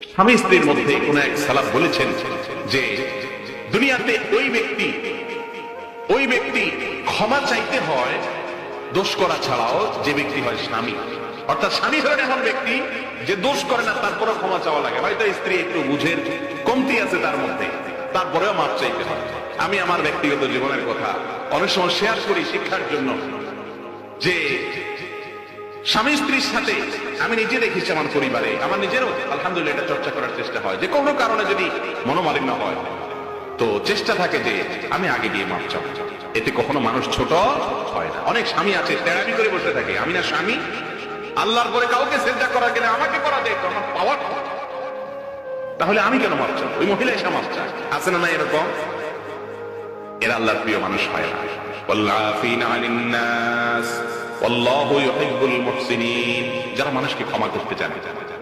স্বামী স্ত্রীর মধ্যে কোন এক সালাফ বলেছেন যে দুনিয়াতে ওই ব্যক্তি ওই ব্যক্তি ক্ষমা চাইতে হয়, দোষ করা ছাড়াও যে ব্যক্তি হয় স্বামী। অর্থাৎ স্বামী হলেন এমন ব্যক্তি যে দোষ করে না, তারপরেও ক্ষমা চাওয়া লাগে। হয়তো স্ত্রী একটু বুঝের কমতি আছে তার মধ্যে, তারপরেও মাপ চাইতে হয়। আমি আমার ব্যক্তিগত জীবনের কথা অনেক সময় শেয়ার করি শিক্ষার জন্য যে স্বামী স্ত্রীর সাথে আমি নিজে দেখেছি আমার পরিবারে। আমার নিজেরও আলহামদুলিল্লাহ এটা চর্চা করার চেষ্টা হয়। যে কোনো কারণে যদি মনোমালিন্য হয়, তো চেষ্টা থাকে যে আমি আগে গিয়ে মাপ চাবো এতে কখনো মানুষ ছোট হয় না। অনেক স্বামী আছে তেড়ামি করে বসে থাকে। আমি না স্বামী, আল্লাহর করে কাউকে চেষ্টা করা গেলে আমাকে করা দেয় আমার পাওয়ার তাহলে আমি কেন মাপ চাবো ওই মহিলা এসে মাপ চায়। আছে না না এরকম? এরা আল্লাহর প্রিয় মানুষ হয় না। যারা মানুষকে ক্ষমা করতে জানে